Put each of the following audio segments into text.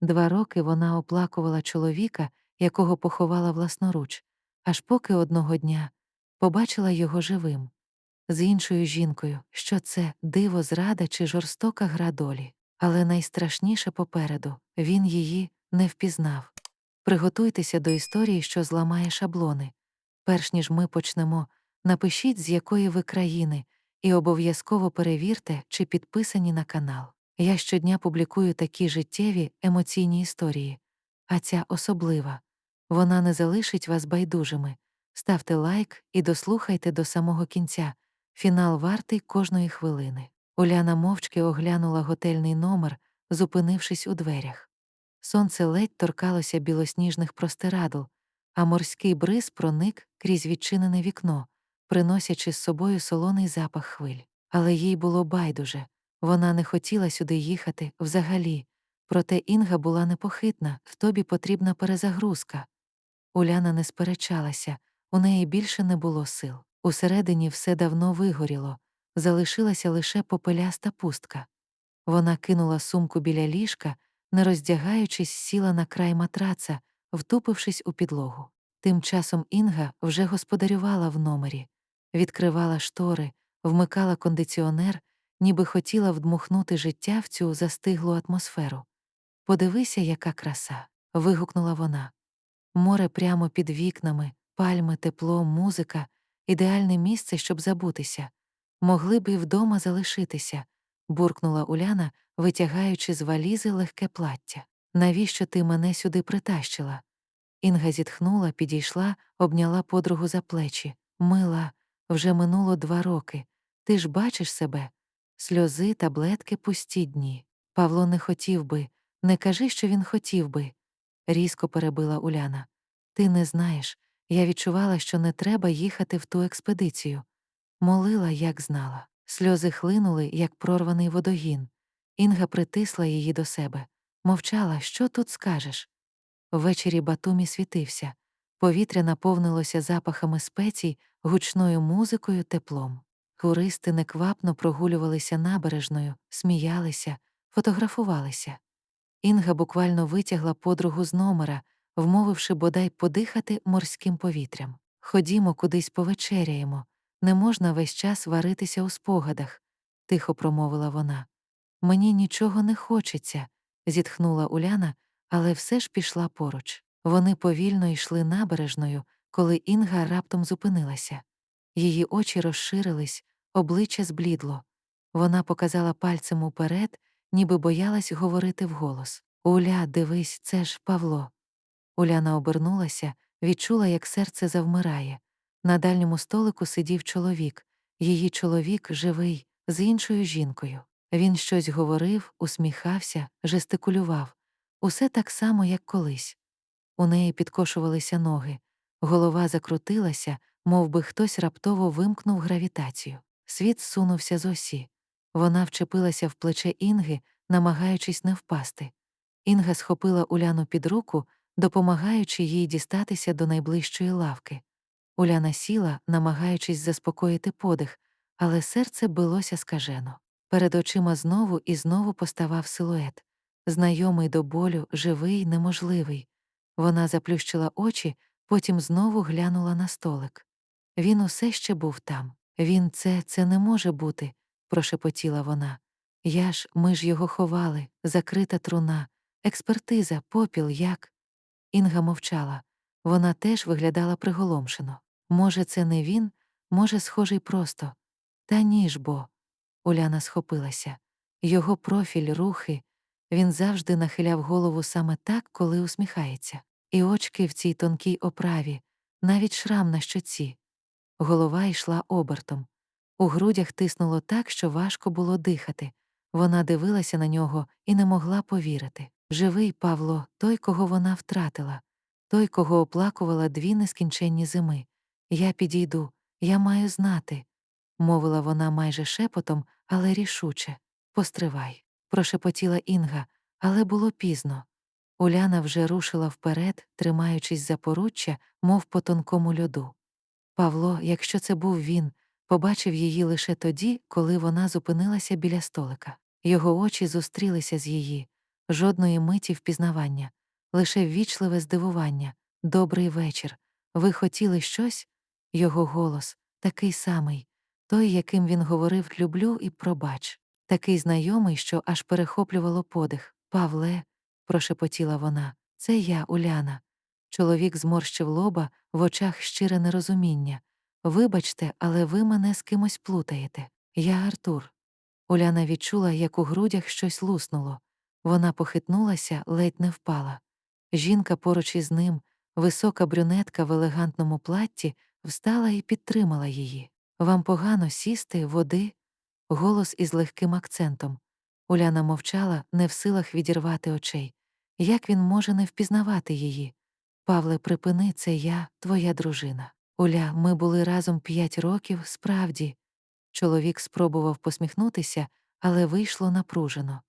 Два роки вона оплакувала чоловіка, якого поховала власноруч, аж поки одного дня побачила його живим, з іншою жінкою, що це диво, зрада чи жорстока гра долі. Але найстрашніше попереду він її не впізнав. Приготуйтеся до історії, що зламає шаблони. Перш ніж ми почнемо, напишіть, з якої ви країни, і обов'язково перевірте, чи підписані на канал. Я щодня публікую такі життєві, емоційні історії, а ця особлива. Вона не залишить вас байдужими. Ставте лайк і дослухайте до самого кінця. Фінал вартий кожної хвилини. Уляна мовчки оглянула готельний номер, зупинившись у дверях. Сонце ледь торкалося білосніжних простирадл, а морський бриз проник крізь відчинене вікно, приносячи з собою солоний запах хвиль. Але їй було байдуже. Вона не хотіла сюди їхати взагалі. Проте Інга була непохитна, в тобі потрібна перезагрузка. Уляна не сперечалася, у неї більше не було сил. Усередині все давно вигоріло, залишилася лише попеляста пустка. Вона кинула сумку біля ліжка, не роздягаючись, сіла на край матраца, втупившись у підлогу. Тим часом Інга вже господарювала в номері, відкривала штори, вмикала кондиціонер, ніби хотіла вдмухнути життя в цю застиглу атмосферу. Подивися, яка краса. вигукнула вона. Море прямо під вікнами, пальми, тепло, музика, ідеальне місце, щоб забутися. Могли б і вдома залишитися, буркнула Уляна, витягаючи з валізи легке плаття. Навіщо ти мене сюди притащила? Інга зітхнула, підійшла, обняла подругу за плечі. Мила, вже минуло два роки. Ти ж бачиш себе. Сльози, таблетки, пусті дні. Павло не хотів би, не кажи, що він хотів би, різко перебила Уляна. Ти не знаєш, я відчувала, що не треба їхати в ту експедицію. Молила, як знала. Сльози хлинули, як прорваний водогін. Інга притисла її до себе. Мовчала, що тут скажеш. Ввечері Батумі світився. Повітря наповнилося запахами спецій, гучною музикою, теплом. Туристи неквапно прогулювалися набережною, сміялися, фотографувалися. Інга буквально витягла подругу з номера, вмовивши бодай подихати морським повітрям. Ходімо, кудись повечеряємо. Не можна весь час варитися у спогадах, тихо промовила вона. Мені нічого не хочеться, зітхнула Уляна, але все ж пішла поруч. Вони повільно йшли набережною, коли Інга раптом зупинилася. Її очі розширились, обличчя зблідло. Вона показала пальцем уперед, ніби боялась говорити вголос. Уля, дивись, це ж Павло. Уляна обернулася, відчула, як серце завмирає. На дальньому столику сидів чоловік, її чоловік живий, з іншою жінкою. Він щось говорив, усміхався, жестикулював. Усе так само, як колись. У неї підкошувалися ноги, голова закрутилася, мов би хтось раптово вимкнув гравітацію. Світ сунувся з осі. Вона вчепилася в плече Інги, намагаючись не впасти. Інга схопила Уляну під руку, допомагаючи їй дістатися до найближчої лавки. Уляна сіла, намагаючись заспокоїти подих, але серце билося скажено. Перед очима знову і знову поставав силует. Знайомий до болю, живий, неможливий. Вона заплющила очі, потім знову глянула на столик. Він усе ще був там. Він це, це не може бути, прошепотіла вона. Я ж, ми ж його ховали, закрита труна, експертиза, попіл, як. Інга мовчала. Вона теж виглядала приголомшено. Може, це не він, може, схожий просто. Та ні ж бо. Уляна схопилася. Його профіль, рухи. Він завжди нахиляв голову саме так, коли усміхається. І очки в цій тонкій оправі, навіть шрам на щоці. Голова йшла обертом. У грудях тиснуло так, що важко було дихати. Вона дивилася на нього і не могла повірити. Живий Павло, той, кого вона втратила, той, кого оплакувала дві нескінченні зими. Я підійду, я маю знати, мовила вона майже шепотом, але рішуче. Постривай, прошепотіла Інга, але було пізно. Уляна вже рушила вперед, тримаючись за поруччя, мов по тонкому льоду. Павло, якщо це був він, побачив її лише тоді, коли вона зупинилася біля столика. Його очі зустрілися з її. жодної миті впізнавання, лише ввічливе здивування, добрий вечір. Ви хотіли щось? Його голос такий самий, той, яким він говорив люблю і пробач, такий знайомий, що аж перехоплювало подих. Павле, прошепотіла вона, це я, Уляна. Чоловік зморщив лоба, в очах щире нерозуміння. Вибачте, але ви мене з кимось плутаєте. Я Артур. Уляна відчула, як у грудях щось луснуло. Вона похитнулася, ледь не впала. Жінка поруч із ним, висока брюнетка в елегантному платті, встала і підтримала її. Вам погано сісти, води? Голос із легким акцентом. Уляна мовчала, не в силах відірвати очей. Як він може не впізнавати її? Павле, припини, це я, твоя дружина. Уля, ми були разом п'ять років, справді. Чоловік спробував посміхнутися, але вийшло напружено.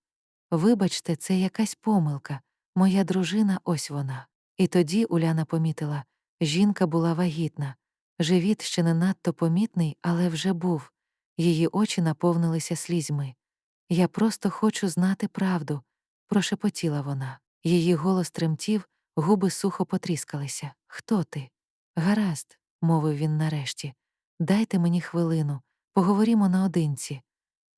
Вибачте, це якась помилка. Моя дружина ось вона. І тоді Уляна помітила жінка була вагітна. Живіт ще не надто помітний, але вже був. Її очі наповнилися слізьми. Я просто хочу знати правду, прошепотіла вона. Її голос тремтів, губи сухо потріскалися. Хто ти? Гаразд, мовив він нарешті. Дайте мені хвилину, поговоримо наодинці.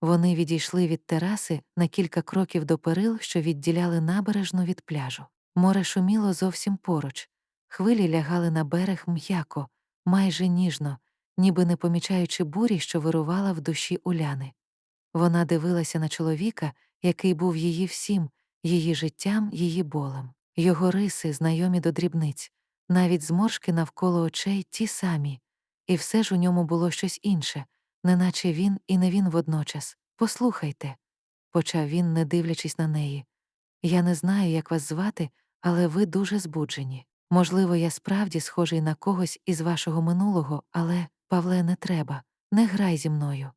Вони відійшли від тераси на кілька кроків до перил, що відділяли набережну від пляжу. Море шуміло зовсім поруч, хвилі лягали на берег м'яко, майже ніжно, ніби не помічаючи бурі, що вирувала в душі Уляни. Вона дивилася на чоловіка, який був її всім, її життям, її болем, його риси, знайомі до дрібниць, навіть зморшки навколо очей ті самі, і все ж у ньому було щось інше, неначе він і не він водночас. Послухайте, почав він, не дивлячись на неї. Я не знаю, як вас звати, але ви дуже збуджені. Можливо, я справді схожий на когось із вашого минулого, але, Павле, не треба, не грай зі мною.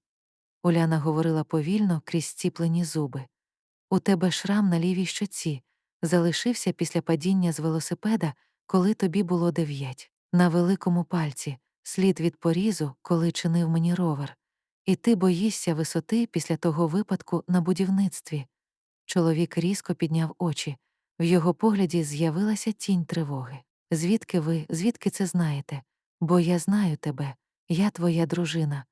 Уляна говорила повільно крізь ціплені зуби. У тебе шрам на лівій щоці, залишився після падіння з велосипеда, коли тобі було дев'ять, на великому пальці, слід від порізу, коли чинив мені ровер. І ти боїшся висоти після того випадку на будівництві. Чоловік різко підняв очі, в його погляді з'явилася тінь тривоги. Звідки ви, звідки це знаєте? Бо я знаю тебе, я твоя дружина.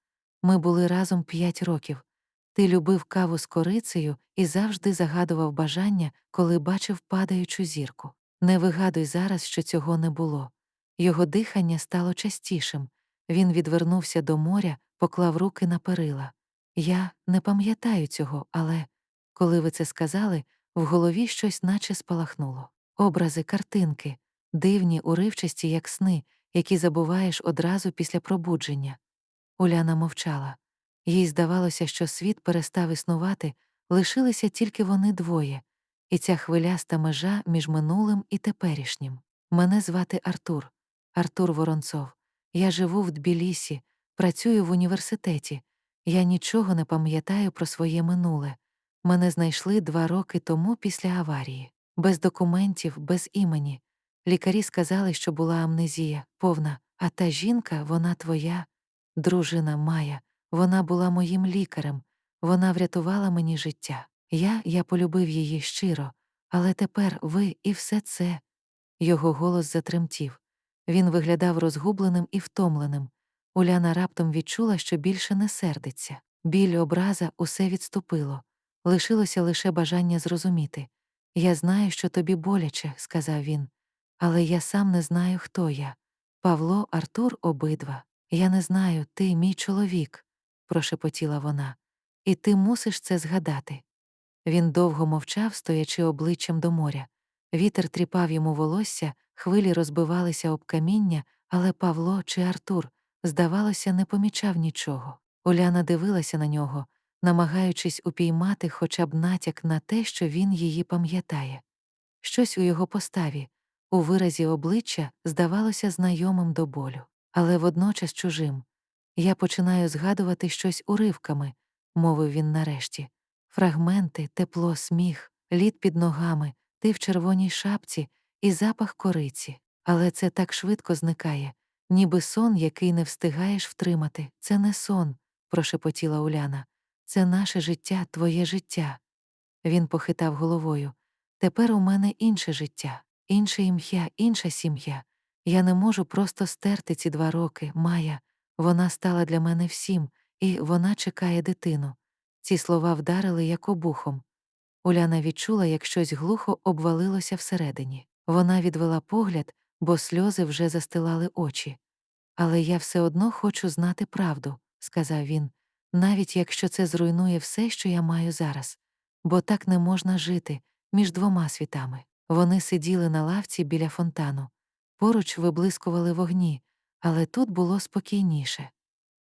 Ми були разом п'ять років. Ти любив каву з корицею і завжди загадував бажання, коли бачив падаючу зірку. Не вигадуй зараз, що цього не було. Його дихання стало частішим. Він відвернувся до моря, поклав руки на перила. Я не пам'ятаю цього, але коли ви це сказали, в голові щось наче спалахнуло. Образи, картинки, дивні, уривчасті, як сни, які забуваєш одразу після пробудження. Уляна мовчала. Їй здавалося, що світ перестав існувати, лишилися тільки вони двоє, і ця хвиляста межа між минулим і теперішнім. Мене звати Артур, Артур Воронцов. Я живу в Тбілісі, працюю в університеті. Я нічого не пам'ятаю про своє минуле. Мене знайшли два роки тому після аварії, без документів, без імені. Лікарі сказали, що була амнезія, повна, а та жінка, вона твоя, дружина Майя, вона була моїм лікарем, вона врятувала мені життя. Я, я полюбив її щиро, але тепер ви і все це. Його голос затремтів. Він виглядав розгубленим і втомленим. Уляна раптом відчула, що більше не сердиться. Біль образа усе відступило. Лишилося лише бажання зрозуміти. Я знаю, що тобі боляче, сказав він, але я сам не знаю, хто я. Павло, Артур обидва. Я не знаю, ти мій чоловік, прошепотіла вона, і ти мусиш це згадати. Він довго мовчав, стоячи обличчям до моря. Вітер тріпав йому волосся, хвилі розбивалися об каміння, але Павло чи Артур, здавалося, не помічав нічого. Уляна дивилася на нього, намагаючись упіймати хоча б натяк на те, що він її пам'ятає. Щось у його поставі, у виразі обличчя здавалося знайомим до болю, але водночас чужим. Я починаю згадувати щось уривками, мовив він нарешті. Фрагменти, тепло, сміх, лід під ногами, ти в червоній шапці і запах кориці. Але це так швидко зникає, ніби сон, який не встигаєш втримати. Це не сон, прошепотіла Уляна. Це наше життя, твоє життя. Він похитав головою. Тепер у мене інше життя, інше ім'я, інша сім'я. Я не можу просто стерти ці два роки. Майя, вона стала для мене всім, і вона чекає дитину. Ці слова вдарили як обухом. Уляна відчула, як щось глухо обвалилося всередині. Вона відвела погляд, бо сльози вже застилали очі. Але я все одно хочу знати правду, сказав він, навіть якщо це зруйнує все, що я маю зараз. Бо так не можна жити між двома світами. Вони сиділи на лавці біля фонтану. Поруч виблискували вогні, але тут було спокійніше.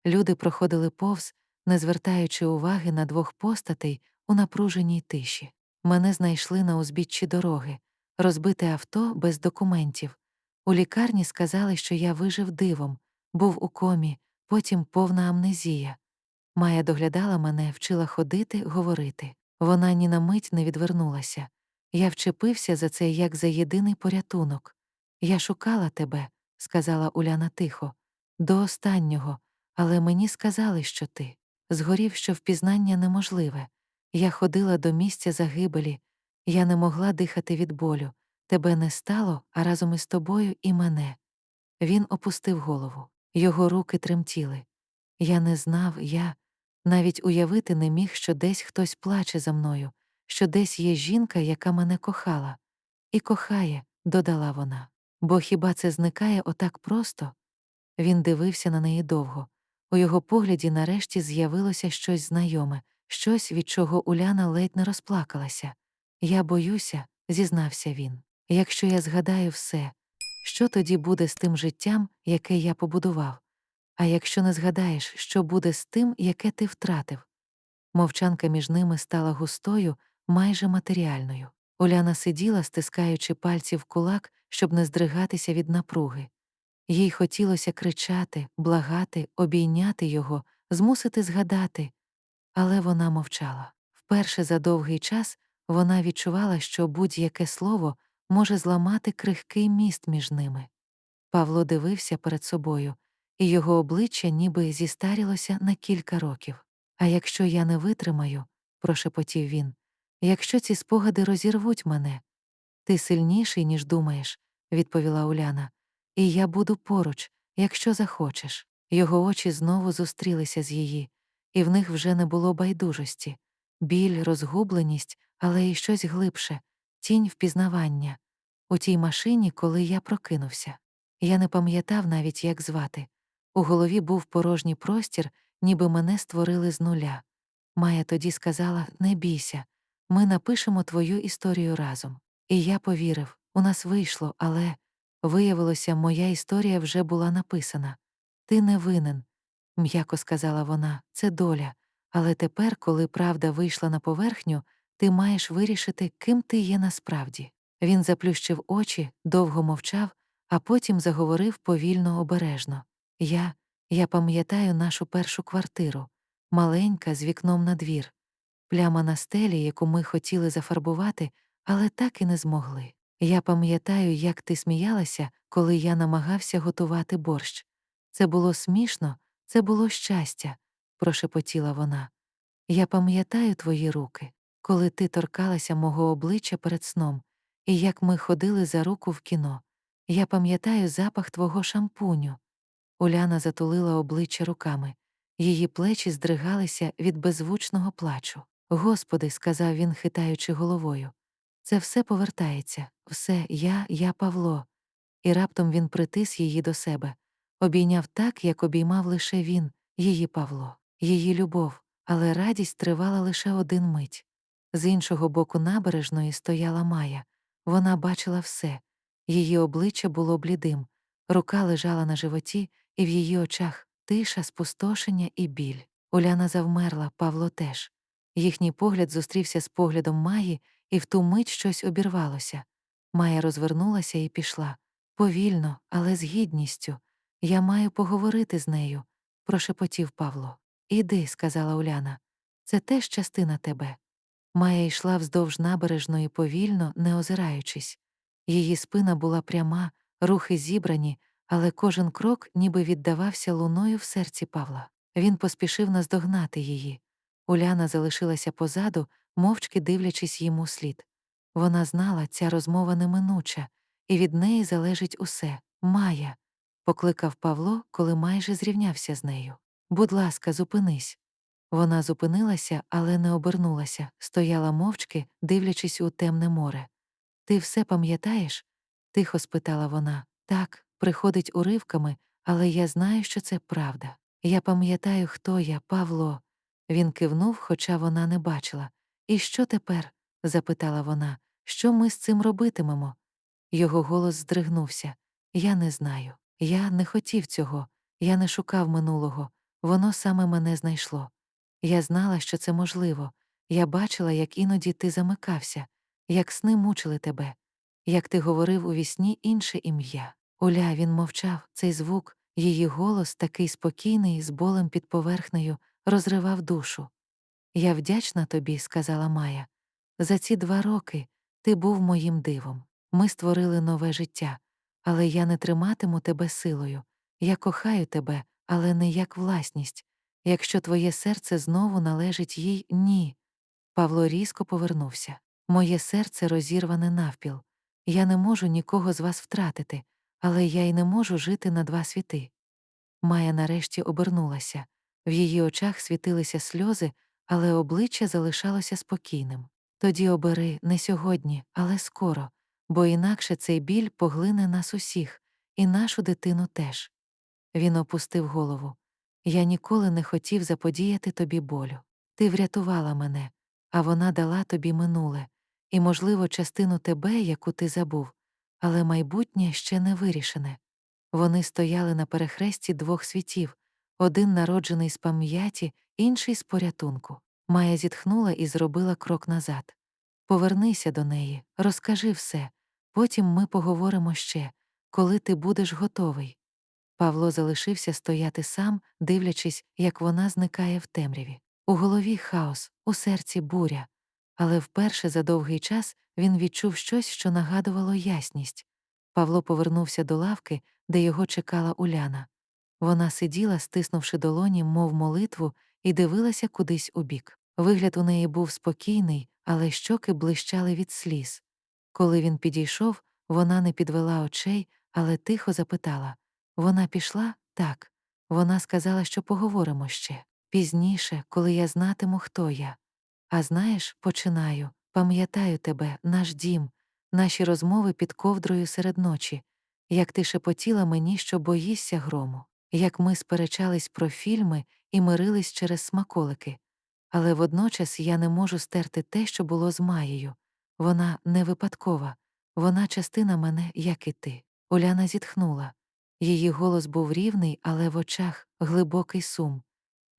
Люди проходили повз, не звертаючи уваги на двох постатей у напруженій тиші. Мене знайшли на узбіччі дороги, розбите авто без документів. У лікарні сказали, що я вижив дивом, був у комі, потім повна амнезія. Майя доглядала мене, вчила ходити, говорити. Вона ні на мить не відвернулася. Я вчепився за це як за єдиний порятунок. Я шукала тебе, сказала Уляна тихо, до останнього, але мені сказали, що ти. Згорів, що впізнання неможливе. Я ходила до місця загибелі, я не могла дихати від болю. Тебе не стало, а разом із тобою і мене. Він опустив голову. Його руки тремтіли. Я не знав, я навіть уявити не міг, що десь хтось плаче за мною, що десь є жінка, яка мене кохала. І кохає, додала вона. Бо хіба це зникає отак просто? Він дивився на неї довго. У його погляді нарешті з'явилося щось знайоме, щось, від чого Уляна ледь не розплакалася. Я боюся, зізнався він. Якщо я згадаю все, що тоді буде з тим життям, яке я побудував? А якщо не згадаєш, що буде з тим, яке ти втратив? Мовчанка між ними стала густою, майже матеріальною. Уляна сиділа, стискаючи пальці в кулак, щоб не здригатися від напруги. Їй хотілося кричати, благати, обійняти його, змусити згадати, але вона мовчала. Вперше за довгий час вона відчувала, що будь-яке слово може зламати крихкий міст між ними. Павло дивився перед собою, і його обличчя ніби зістарілося на кілька років. А якщо я не витримаю, прошепотів він, якщо ці спогади розірвуть мене, ти сильніший, ніж думаєш, відповіла Уляна, і я буду поруч, якщо захочеш. Його очі знову зустрілися з її, і в них вже не було байдужості, біль, розгубленість, але й щось глибше, тінь впізнавання. У тій машині, коли я прокинувся. Я не пам'ятав навіть, як звати. У голові був порожній простір, ніби мене створили з нуля. Майя тоді сказала не бійся, ми напишемо твою історію разом. І я повірив, у нас вийшло, але виявилося, моя історія вже була написана. Ти не винен, м'яко сказала вона, це доля. Але тепер, коли правда вийшла на поверхню, ти маєш вирішити, ким ти є насправді. Він заплющив очі, довго мовчав, а потім заговорив повільно обережно. Я, я пам'ятаю нашу першу квартиру, маленька, з вікном на двір, пляма на стелі, яку ми хотіли зафарбувати, але так і не змогли. Я пам'ятаю, як ти сміялася, коли я намагався готувати борщ. Це було смішно, це було щастя, прошепотіла вона. Я пам'ятаю твої руки, коли ти торкалася мого обличчя перед сном, і як ми ходили за руку в кіно. Я пам'ятаю запах твого шампуню. Уляна затулила обличчя руками. Її плечі здригалися від беззвучного плачу. Господи, сказав він, хитаючи головою. Це все повертається, все я, я Павло. І раптом він притис її до себе, обійняв так, як обіймав лише він, її Павло, її любов, але радість тривала лише один мить. З іншого боку набережної стояла Майя. Вона бачила все. Її обличчя було блідим, рука лежала на животі, і в її очах тиша, спустошення і біль. Уляна завмерла, Павло теж. Їхній погляд зустрівся з поглядом Маї, і в ту мить щось обірвалося. Майя розвернулася і пішла. Повільно, але з гідністю. Я маю поговорити з нею, прошепотів Павло. Іди, сказала Уляна. Це теж частина тебе. Майя йшла вздовж набережної повільно, не озираючись. Її спина була пряма, рухи зібрані, але кожен крок ніби віддавався луною в серці Павла. Він поспішив наздогнати її. Уляна залишилася позаду, мовчки дивлячись йому слід. Вона знала, ця розмова неминуча, і від неї залежить усе. Майя, покликав Павло, коли майже зрівнявся з нею. Будь ласка, зупинись. Вона зупинилася, але не обернулася, стояла мовчки, дивлячись у темне море. Ти все пам'ятаєш? тихо спитала вона. Так, приходить уривками, але я знаю, що це правда. Я пам'ятаю, хто я, Павло. Він кивнув, хоча вона не бачила. І що тепер? запитала вона. Що ми з цим робитимемо? Його голос здригнувся. Я не знаю. Я не хотів цього, я не шукав минулого, воно саме мене знайшло. Я знала, що це можливо. Я бачила, як іноді ти замикався, як сни мучили тебе, як ти говорив у вісні інше ім'я. Оля він мовчав, цей звук, її голос, такий спокійний, з болем під поверхнею, розривав душу. Я вдячна тобі, сказала Майя. За ці два роки ти був моїм дивом. Ми створили нове життя, але я не триматиму тебе силою. Я кохаю тебе, але не як власність. Якщо твоє серце знову належить їй ні. Павло різко повернувся. Моє серце розірване навпіл. Я не можу нікого з вас втратити, але я й не можу жити на два світи. Майя нарешті обернулася. В її очах світилися сльози, але обличчя залишалося спокійним. Тоді обери не сьогодні, але скоро, бо інакше цей біль поглине нас усіх, і нашу дитину теж. Він опустив голову. Я ніколи не хотів заподіяти тобі болю. Ти врятувала мене, а вона дала тобі минуле, і, можливо, частину тебе, яку ти забув, але майбутнє ще не вирішене. Вони стояли на перехресті двох світів один народжений з пам'яті, інший з порятунку. Майя зітхнула і зробила крок назад. Повернися до неї, розкажи все, потім ми поговоримо ще, коли ти будеш готовий. Павло залишився стояти сам, дивлячись, як вона зникає в темряві. У голові хаос, у серці буря. Але вперше за довгий час він відчув щось, що нагадувало ясність. Павло повернувся до лавки, де його чекала Уляна. Вона сиділа, стиснувши долоні, мов молитву, і дивилася кудись убік. Вигляд у неї був спокійний, але щоки блищали від сліз. Коли він підійшов, вона не підвела очей, але тихо запитала вона пішла? Так. Вона сказала, що поговоримо ще. Пізніше, коли я знатиму, хто я. А знаєш, починаю, пам'ятаю тебе, наш дім, наші розмови під ковдрою серед ночі, як ти шепотіла мені, що боїшся грому, як ми сперечались про фільми і мирились через смаколики. Але водночас я не можу стерти те, що було з Маєю. Вона не випадкова, вона частина мене, як і ти. Уляна зітхнула. Її голос був рівний, але в очах глибокий сум.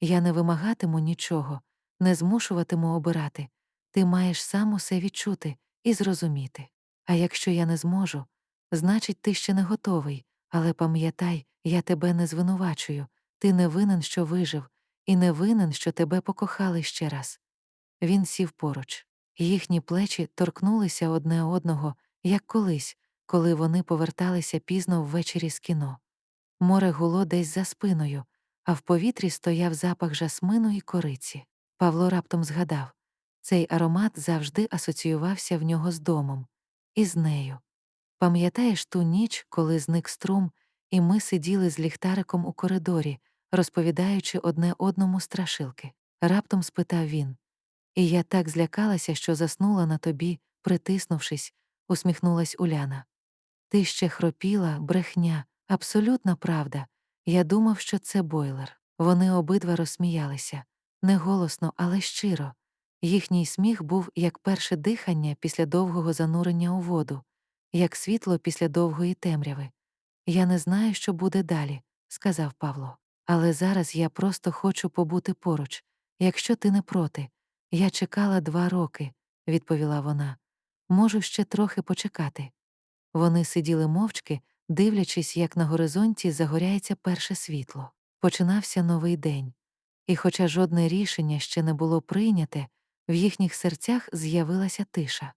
Я не вимагатиму нічого, не змушуватиму обирати. Ти маєш сам усе відчути і зрозуміти. А якщо я не зможу, значить, ти ще не готовий, але пам'ятай, я тебе не звинувачую, ти не винен, що вижив, і не винен, що тебе покохали ще раз. Він сів поруч. Їхні плечі торкнулися одне одного, як колись, коли вони поверталися пізно ввечері з кіно. Море гуло десь за спиною, а в повітрі стояв запах жасмину і кориці. Павло раптом згадав цей аромат завжди асоціювався в нього з домом, і з нею. Пам'ятаєш ту ніч, коли зник струм, і ми сиділи з ліхтариком у коридорі, розповідаючи одне одному страшилки? Раптом спитав він. І я так злякалася, що заснула на тобі, притиснувшись, усміхнулась Уляна. Ти ще хропіла, брехня, абсолютна правда. Я думав, що це бойлер. Вони обидва розсміялися не голосно, але щиро. Їхній сміх був як перше дихання після довгого занурення у воду, як світло після довгої темряви. Я не знаю, що буде далі, сказав Павло. Але зараз я просто хочу побути поруч. Якщо ти не проти. Я чекала два роки, відповіла вона. Можу ще трохи почекати. Вони сиділи мовчки, дивлячись, як на горизонті загоряється перше світло. Починався новий день. І, хоча жодне рішення ще не було прийняте, в їхніх серцях з'явилася тиша.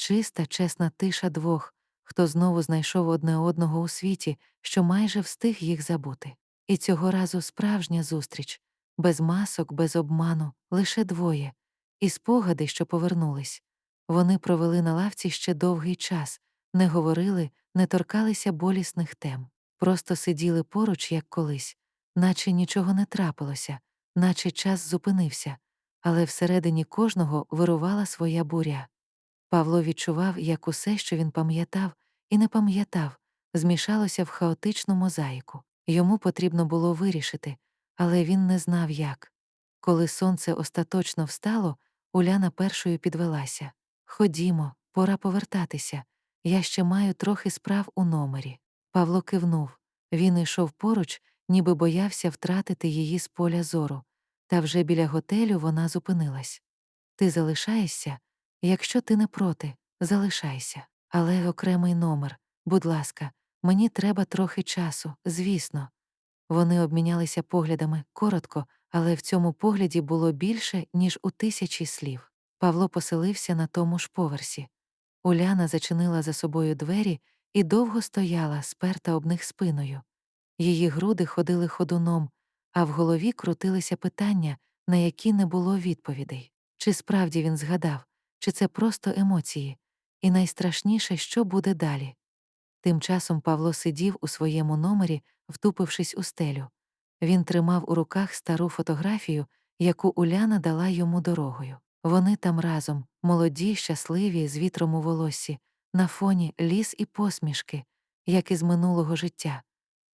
Чиста, чесна тиша двох, хто знову знайшов одне одного у світі, що майже встиг їх забути. І цього разу справжня зустріч, без масок, без обману, лише двоє, і спогади, що повернулись. Вони провели на лавці ще довгий час, не говорили, не торкалися болісних тем, просто сиділи поруч, як колись, наче нічого не трапилося, наче час зупинився, але всередині кожного вирувала своя буря. Павло відчував, як усе, що він пам'ятав і не пам'ятав, змішалося в хаотичну мозаїку. Йому потрібно було вирішити, але він не знав як. Коли сонце остаточно встало, Уляна першою підвелася. Ходімо, пора повертатися. Я ще маю трохи справ у номері. Павло кивнув. Він йшов поруч, ніби боявся втратити її з поля зору. Та вже біля готелю вона зупинилась. Ти залишаєшся? Якщо ти не проти, залишайся. Але окремий номер. Будь ласка, мені треба трохи часу, звісно. Вони обмінялися поглядами коротко, але в цьому погляді було більше, ніж у тисячі слів. Павло поселився на тому ж поверсі. Уляна зачинила за собою двері і довго стояла, сперта об них спиною. Її груди ходили ходуном, а в голові крутилися питання, на які не було відповідей. Чи справді він згадав, чи це просто емоції, і найстрашніше, що буде далі. Тим часом Павло сидів у своєму номері, втупившись у стелю. Він тримав у руках стару фотографію, яку Уляна дала йому дорогою. Вони там разом, молоді, щасливі, з вітром у волоссі, на фоні ліс і посмішки, як із минулого життя.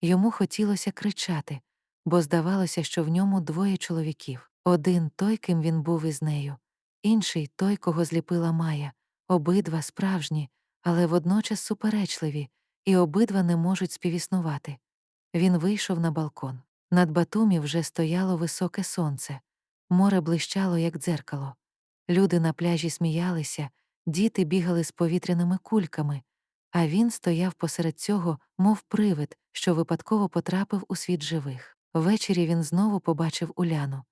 Йому хотілося кричати, бо здавалося, що в ньому двоє чоловіків один той, ким він був із нею, інший той, кого зліпила Майя, обидва справжні, але водночас суперечливі, і обидва не можуть співіснувати. Він вийшов на балкон. Над Батумі вже стояло високе сонце, море блищало, як дзеркало. Люди на пляжі сміялися, діти бігали з повітряними кульками, а він стояв посеред цього, мов привид, що випадково потрапив у світ живих. Ввечері він знову побачив Уляну.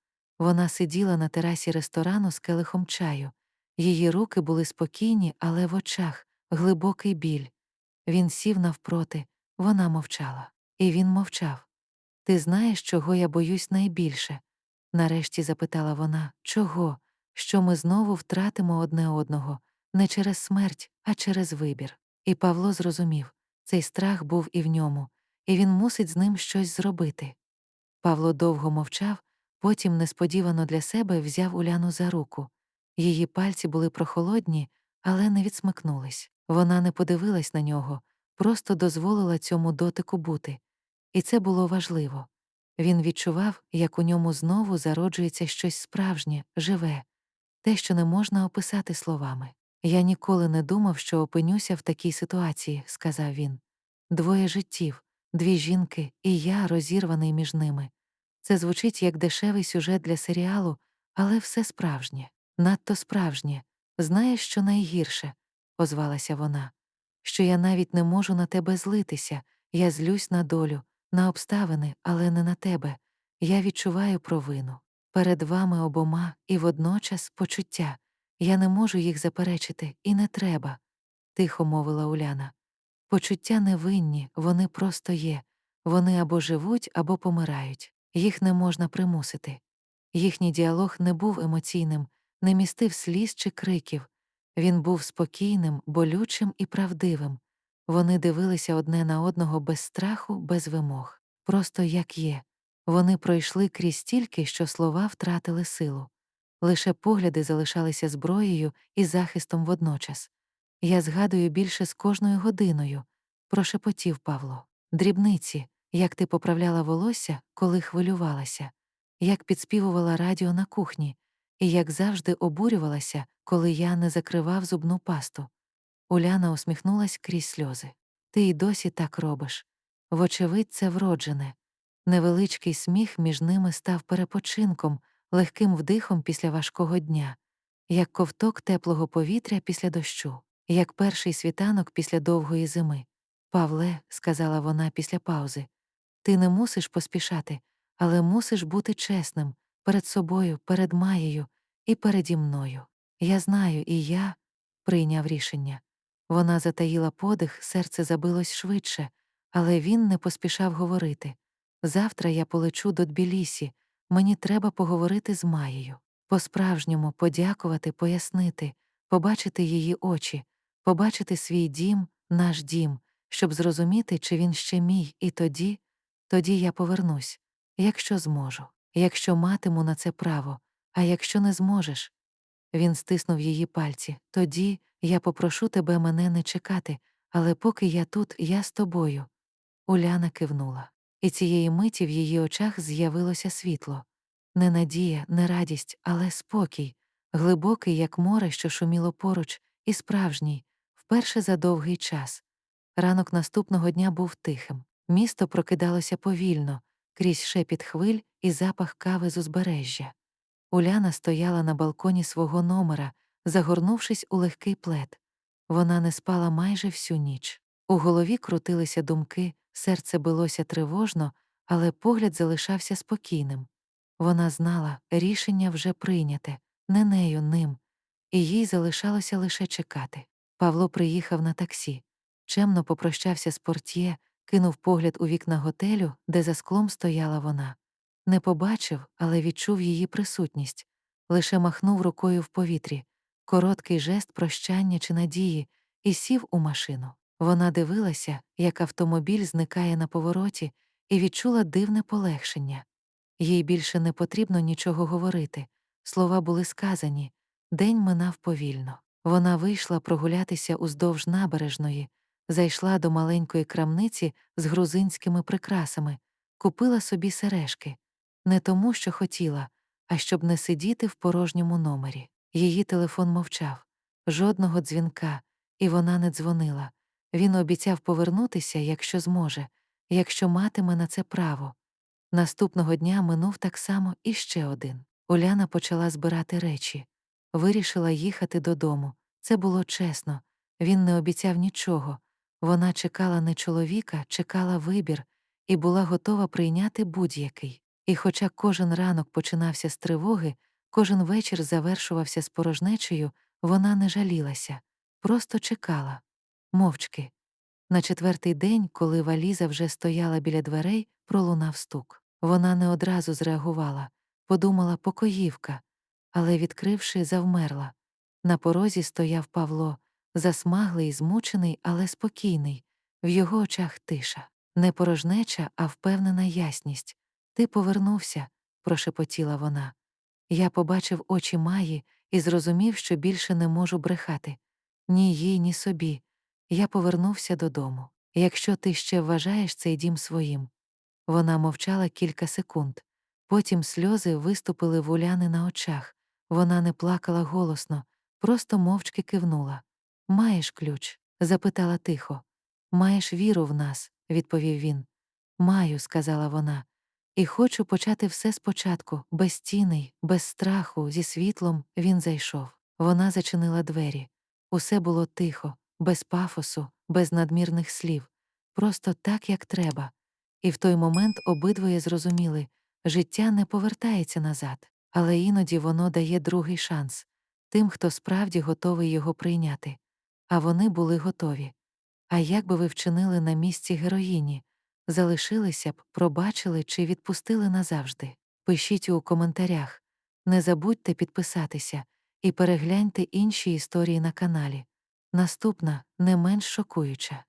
Вона сиділа на терасі ресторану з келихом чаю. Її руки були спокійні, але в очах глибокий біль. Він сів навпроти, вона мовчала. І він мовчав. Ти знаєш, чого я боюсь найбільше? нарешті запитала вона, чого? Що ми знову втратимо одне одного, не через смерть, а через вибір. І Павло зрозумів цей страх був і в ньому, і він мусить з ним щось зробити. Павло довго мовчав, потім несподівано для себе взяв Уляну за руку. Її пальці були прохолодні, але не відсмикнулись. Вона не подивилась на нього, просто дозволила цьому дотику бути. І це було важливо. Він відчував, як у ньому знову зароджується щось справжнє, живе, те, що не можна описати словами. Я ніколи не думав, що опинюся в такій ситуації, сказав він. Двоє життів, дві жінки, і я розірваний між ними. Це звучить як дешевий сюжет для серіалу, але все справжнє, надто справжнє. Знаєш, що найгірше, озвалася вона, що я навіть не можу на тебе злитися, я злюсь на долю, на обставини, але не на тебе. Я відчуваю провину. Перед вами обома і водночас почуття. Я не можу їх заперечити, і не треба, тихо мовила Уляна. Почуття невинні, вони просто є. Вони або живуть, або помирають. Їх не можна примусити. Їхній діалог не був емоційним, не містив сліз чи криків. Він був спокійним, болючим і правдивим. Вони дивилися одне на одного без страху, без вимог, просто як є. Вони пройшли крізь стільки, що слова втратили силу. Лише погляди залишалися зброєю і захистом водночас. Я згадую більше з кожною годиною, прошепотів Павло. Дрібниці, як ти поправляла волосся, коли хвилювалася, як підспівувала радіо на кухні, і як завжди обурювалася, коли я не закривав зубну пасту. Уляна усміхнулась крізь сльози. Ти й досі так робиш. Вочевидь, це вроджене. Невеличкий сміх між ними став перепочинком, легким вдихом після важкого дня, як ковток теплого повітря після дощу, як перший світанок після довгої зими. Павле, сказала вона після паузи, ти не мусиш поспішати, але мусиш бути чесним перед собою, перед Маєю і переді мною. Я знаю, і я прийняв рішення. Вона затаїла подих, серце забилось швидше, але він не поспішав говорити. Завтра я полечу до Тбілісі, мені треба поговорити з Маєю. По-справжньому подякувати, пояснити, побачити її очі, побачити свій дім, наш дім, щоб зрозуміти, чи він ще мій, і тоді, тоді я повернусь, якщо зможу, якщо матиму на це право, а якщо не зможеш. Він стиснув її пальці. Тоді я попрошу тебе мене не чекати, але поки я тут, я з тобою. Уляна кивнула. І цієї миті в її очах з'явилося світло. Не надія, не радість, але спокій, глибокий, як море, що шуміло поруч, і справжній, вперше за довгий час. Ранок наступного дня був тихим. Місто прокидалося повільно, крізь шепіт хвиль і запах кави з узбережжя. Уляна стояла на балконі свого номера, загорнувшись у легкий плед. Вона не спала майже всю ніч. У голові крутилися думки, серце билося тривожно, але погляд залишався спокійним. Вона знала, рішення вже прийняте, не нею ним, і їй залишалося лише чекати. Павло приїхав на таксі, чемно попрощався з портьє, кинув погляд у вікна готелю, де за склом стояла вона. Не побачив, але відчув її присутність, лише махнув рукою в повітрі, короткий жест прощання чи надії, і сів у машину. Вона дивилася, як автомобіль зникає на повороті, і відчула дивне полегшення. Їй більше не потрібно нічого говорити. Слова були сказані. День минав повільно. Вона вийшла прогулятися уздовж набережної, зайшла до маленької крамниці з грузинськими прикрасами, купила собі сережки. Не тому, що хотіла, а щоб не сидіти в порожньому номері. Її телефон мовчав, жодного дзвінка, і вона не дзвонила. Він обіцяв повернутися, якщо зможе, якщо матиме на це право. Наступного дня минув так само і ще один. Уляна почала збирати речі, вирішила їхати додому. Це було чесно. Він не обіцяв нічого. Вона чекала не чоловіка, чекала вибір і була готова прийняти будь-який. І хоча кожен ранок починався з тривоги, кожен вечір завершувався з порожнечею, вона не жалілася, просто чекала, мовчки. На четвертий день, коли валіза вже стояла біля дверей, пролунав стук. Вона не одразу зреагувала, подумала покоївка, але, відкривши, завмерла. На порозі стояв Павло, засмаглий, змучений, але спокійний, в його очах тиша, не порожнеча, а впевнена ясність. Ти повернувся, прошепотіла вона. Я побачив очі Маї і зрозумів, що більше не можу брехати. Ні їй, ні собі. Я повернувся додому. Якщо ти ще вважаєш цей дім своїм. Вона мовчала кілька секунд. Потім сльози виступили в Уляни на очах. Вона не плакала голосно, просто мовчки кивнула. Маєш ключ? запитала тихо. Маєш віру в нас, відповів він. Маю, сказала вона. І хочу почати все спочатку, без тіней, без страху, зі світлом він зайшов. Вона зачинила двері. Усе було тихо, без пафосу, без надмірних слів, просто так, як треба. І в той момент обидвоє зрозуміли життя не повертається назад, але іноді воно дає другий шанс тим, хто справді готовий його прийняти. А вони були готові. А як би ви вчинили на місці героїні? Залишилися б, пробачили чи відпустили назавжди? Пишіть у коментарях. Не забудьте підписатися і перегляньте інші історії на каналі. Наступна не менш шокуюча.